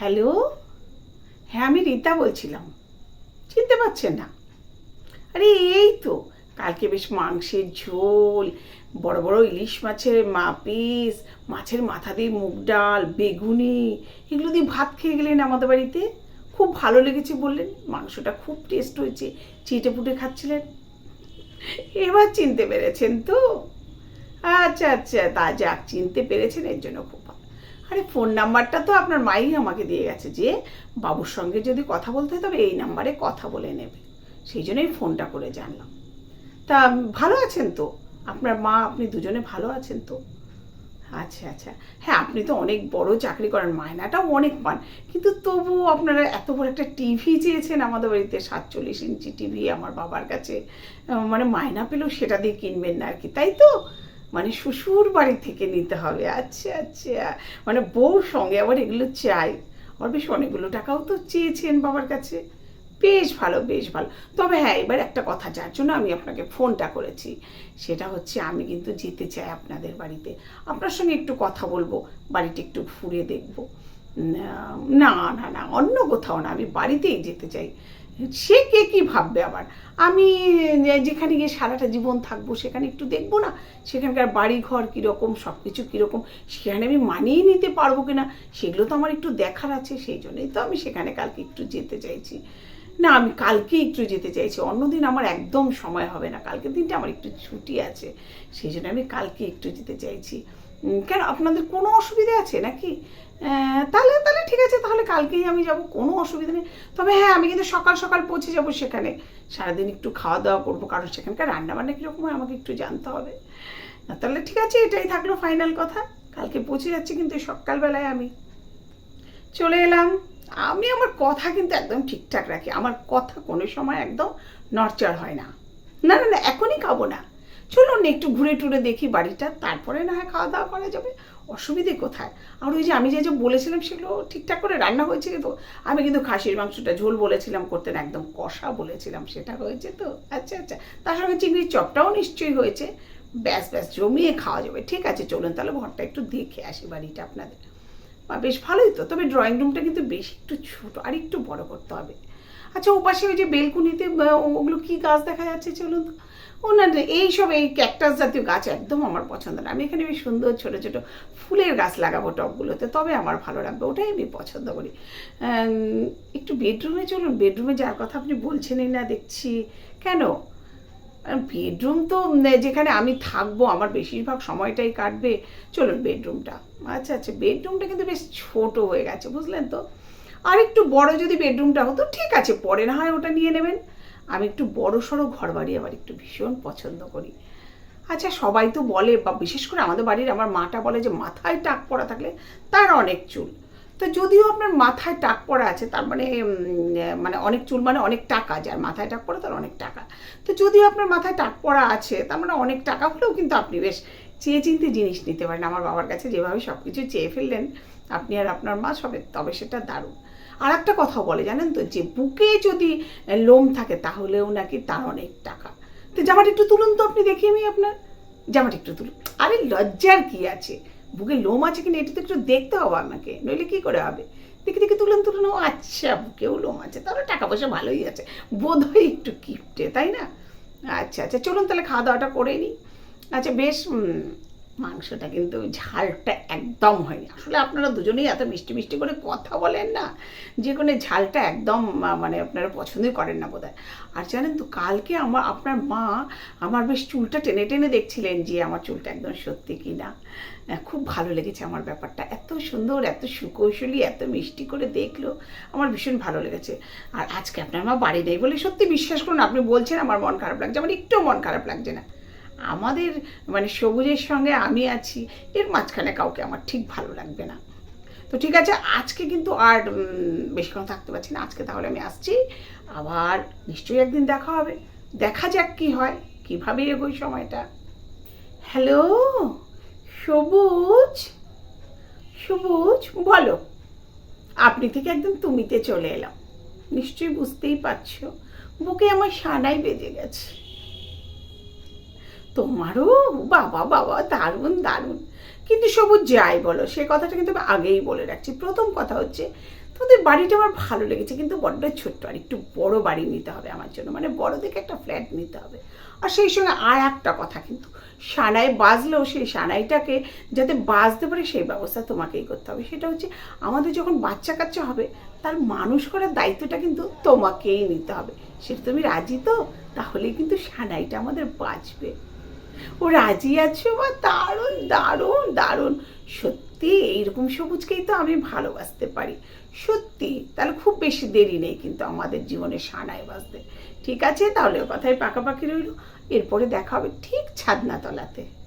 Hello? হ্যাঁ আমি রীতা বলছিলাম। চিনতে পারছেন না? আরে এই তো, কালকে বেশ মাংসের ঝোল, বড় বড় ইলিশ মাছের মা পিস মাছের মাথা দিয়ে মুগ ডাল, বেগুনি, এগুলো দিয়ে ভাত খেয়ে গেলেন আমাদের বাড়িতে? খুব ভালো লেগেছে বললেন। মাংসটা খুব টেস্ট হয়েছে, চিটে পুটে খাচ্ছিলেন। এবার চিনতে পেরেছেন তো? আচ্ছা আচ্ছা তা যাক, চিনতে পেরেছেন, এর জন্য খুব আরে ফোন নাম্বারটা তো আপনার মাই আমাকে দিয়ে গেছে যে বাবুর সঙ্গে যদি কথা বলতে হয় তবে এই নাম্বারে কথা বলে নেবে। সেই জন্যই ফোনটা করে জানলাম। তা ভালো আছেন তো? আপনার মা, আপনি দুজনে ভালো আছেন তো? আচ্ছা আচ্ছা। হ্যাঁ আপনি তো অনেক বড় চাকরি করেন মায়নাটাও অনেক পান। কিন্তু তবুও আপনারা এত বড় একটা টিভি চেয়েছেন আমাদের বাড়িতে, সাতচল্লিশ ইঞ্চি টিভি আমার বাবার কাছে। মানে মায়না পেলেও সেটা দিয়ে কিনবেন না আর কি, তাই তো? মানে শ্বশুর বাড়ি থেকে নিতে হবে। আচ্ছা আচ্ছা। মানে বউ সঙ্গে আবার এগুলো চাই। আবার বেশ অনেকগুলো টাকাও তো চেয়েছেন বাবার কাছে। বেশ ভালো বেশ ভালো। তবে হ্যাঁ এবার একটা কথা, যার জন্য আমি আপনাকে ফোনটা করেছি। সেটা হচ্ছে আমি কিন্তু যেতে চাই আপনাদের বাড়িতে। আপনার সঙ্গে একটু কথা বলব, বাড়িটা একটু ঘুরে দেখব। না না না অন্য কোথাও না, আমি বাড়িতেই যেতে চাই। সে কে কি ভাববে আবার? আমি যেখানে গিয়ে সারাটা জীবন থাকব, সেখানে একটু দেখব না, সেখানকার বাড়ি ঘর কীরকম সব কিছু কীরকম, সেখানে আমি মানিয়ে নিতে পারব কিনা, সেগুলো তো আমার একটু দেখার আছে, সেই জন্যই তো আমি সেখানে কালকে একটু যেতে চাইছি। না, আমি কালকে একটু যেতে চাইছি অন্যদিন আমার একদম সময় হবে না, কালকের দিনটা আমার একটু ছুটি আছে, সেই জন্য আমি কালকে একটু যেতে চাইছি। কেন, আপনাদের কোনো অসুবিধা আছে নাকি? তাহলে তাহলে ঠিক আছে, তাহলে কালকেই আমি যাব, কোনো অসুবিধা নেই। তবে হ্যাঁ আমি কিন্তু সকাল সকাল পৌঁছে যাব সেখানে। সারাদিন একটু খাওয়া দাওয়া করব, কারণ সেখানকার রান্নাবান্না কীরকম হয় আমাকে একটু জানতে হবে। তাহলে ঠিক আছে, এটাই থাকল ফাইনাল কথা। কালকে পৌঁছে যাচ্ছি কিন্তু সকালবেলায় আমি। চলে এলাম। আমি আমার কথা কিন্তু একদম ঠিকঠাক রাখি। আমার কথা কোনো সময় একদম নড়চড় হয় না। না না না, এখনই খাব না। একটু ঘুরে টুরে দেখি বাড়িটা, তারপরে না হয় খাওয়া দাওয়া করা যাবে। অসুবিধে কোথায়? আর ওই যে আমি যে যে বলেছিলাম সেগুলো ঠিকঠাক করে রান্না হয়েছে তো? আমি কিন্তু খাসির মাংসটা ঝোল বলেছিলাম করতে না একদম কষা বলেছিলাম, সেটা হয়েছে তো? আচ্ছা আচ্ছা। তার সঙ্গে চিংড়ির চপটাও নিশ্চয়ই হয়েছে। ব্যাস ব্যাস, জমিয়ে খাওয়া যাবে। ঠিক আছে, চলুন তাহলে ঘরটা একটু দেখে আসি বাড়িটা আপনাদের। বা বেশ ভালোই তো, তবে ড্রয়িং রুমটা কিন্তু বেশ একটু ছোট, আর একটু বড় করতে হবে। আচ্ছা ওপাশে ওই যে বেলকুনিতে ওগুলো কি গাছ দেখা যাচ্ছে, চলুন তো? ও না না, এইসব এই ক্যাকটাস জাতীয় গাছ একদম আমার পছন্দ না। আমি এখানে বেশ সুন্দর ছোট ছোট ফুলের গাছ লাগাবো টবগুলোতে তবে আমার ভালো লাগবে ওটাই আমি পছন্দ করি। একটু বেডরুমে চলুন বেডরুমে যাওয়ার কথা আপনি বলছেনই না দেখছি। কেন? বেডরুম তো যেখানে আমি থাকব আমার বেশিরভাগ সময়টাই কাটবে চলুন বেডরুমটা। আচ্ছা আচ্ছা বেডরুমটা কিন্তু বেশ ছোট হয়ে গেছে বুঝলেন তো? আর একটু বড় যদি বেডরুমটা হতো ঠিক আছে পরে না হয় ওটা নিয়ে নেবেন। আমি একটু বড় সড়ো ঘর বাড়ি আবার একটু ভীষণ পছন্দ করি। আচ্ছা সবাই তো বলে, বা বিশেষ করে আমাদের বাড়ির আমার মাটা বলে যে, মাথায় টাক পড়া থাকলে তার অনেক চুল। তো যদিও আপনার মাথায় টাক পড়া আছে, তার মানে মানে অনেক চুল মানে অনেক টাকা, যার মাথায় টাক পড়া তার অনেক টাকা। তো যদিও আপনার মাথায় টাক পড়া আছে, তার মানে অনেক টাকা হলেও কিন্তু আপনি বেশ চেয়ে চিনতে জিনিস নিতে পারেন। আমার বাবার কাছে যেভাবে সব কিছু চেয়ে ফেললেন, আপনি আর আপনার মা সবে, তবে সেটা দারুণ। আর একটা কথা বলে, জানেন তো? যে বুকে যদি লোম থাকে, তাহলেও নাকি তার অনেক টাকা। তো জামাটা একটু তুলুন তো আপনি, দেখি আমি আপনার। জামাটা একটু তুলুন। আরে লজ্জার কি আছে? বুকে লোম আছে কিনা, এটা তো একটু দেখতে হবে আমাকে, নইলে কি করে হবে? দেখি দেখি, তুলুন তুলুন। ও আচ্ছা বুকেও লোম আছে, তাহলে টাকা পয়সা ভালোই আছে। বোধ হয় একটু কিপটে তাই না? আচ্ছা আচ্ছা চলুন তাহলে খাওয়া দাওয়াটা করে নিই। আচ্ছা বেশ মাংসটা কিন্তু ঝালটা একদম হয়নি। আসলে আপনারা দুজনেই এত মিষ্টি মিষ্টি করে কথা বলেন না, যে কোনো ঝালটা একদম মানে আপনারা পছন্দই করেন না বোধহয়। আর জানেন তো, কালকে আমার, আপনার মা আমার বেশ চুলটা টেনে টেনে দেখছিলেন যে আমার চুলটা একদম সত্যি কি না খুব ভালো লেগেছে আমার ব্যাপারটা। এত সুন্দর, এত সুকৌশলী, এত মিষ্টি করে দেখল, আমার ভীষণ ভালো লেগেছে। আর আজকে আপনার মা বাড়ি নেই বলে সত্যি বিশ্বাস করুন, আপনি বলছেন আমার মন খারাপ লাগছে, আমার একটু মন খারাপ লাগছে না। আমাদের মানে সবুজের সঙ্গে আমি আছি, এর মাঝখানে কাউকে আমার ঠিক ভালো লাগবে না। তো ঠিক আছে, আজকে কিন্তু আর বেশিক্ষণ থাকতে পারছি না। আজকে তাহলে আমি আসছি, আবার নিশ্চয়ই একদিন দেখা হবে। দেখা যাক কি হয়, কীভাবে এগোই সময়টা। হ্যালো, সবুজ? সবুজ, বলো। আপনি থেকে একদম তুমিতে চলে এলাম। নিশ্চয়ই বুঝতেই পারছ, বুকে আমার সানাই বেজে গেছে। তোমারও? বাবা বাবা, দারুণ দারুণ। কিন্তু সবুজ যাই বলো, সে কথাটা কিন্তু আমি আগেই বলে রাখছি। প্রথম কথা হচ্ছে তোদের বাড়িটা আমার ভালো লেগেছে, কিন্তু বড্ড ছোট্ট, আর একটু বড় বাড়ি নিতে হবে আমার জন্য। মানে বড় দেখে একটা ফ্ল্যাট নিতে হবে। আর সেই সঙ্গে আর একটা কথা কিন্তু সানাই বাজলেও সেই সানাইটাকে যাতে বাজতে পারে, সেই ব্যবস্থা তোমাকেই করতে হবে। সেটা হচ্ছে, আমাদের যখন বাচ্চা কাচ্চা হবে, তার মানুষ করার দায়িত্বটা কিন্তু তোমাকেই নিতে হবে। সেটা তুমি রাজি তো? তাহলেই কিন্তু সানাইটা আমাদের বাঁচবে। ও রাজি আছে? বা দারুণ দারুণ দারুণ। সত্যি, এইরকম সবুজকেই তো আমি ভালোবাসতে পারি। সত্যি, তাহলে খুব বেশি দেরি নেই কিন্তু আমাদের জীবনে সানায় বাঁচতে। ঠিক আছে? তাহলে কথায় পাকাপাকি রইল। এরপরে দেখা হবে ঠিক ছাদনাতলাতে।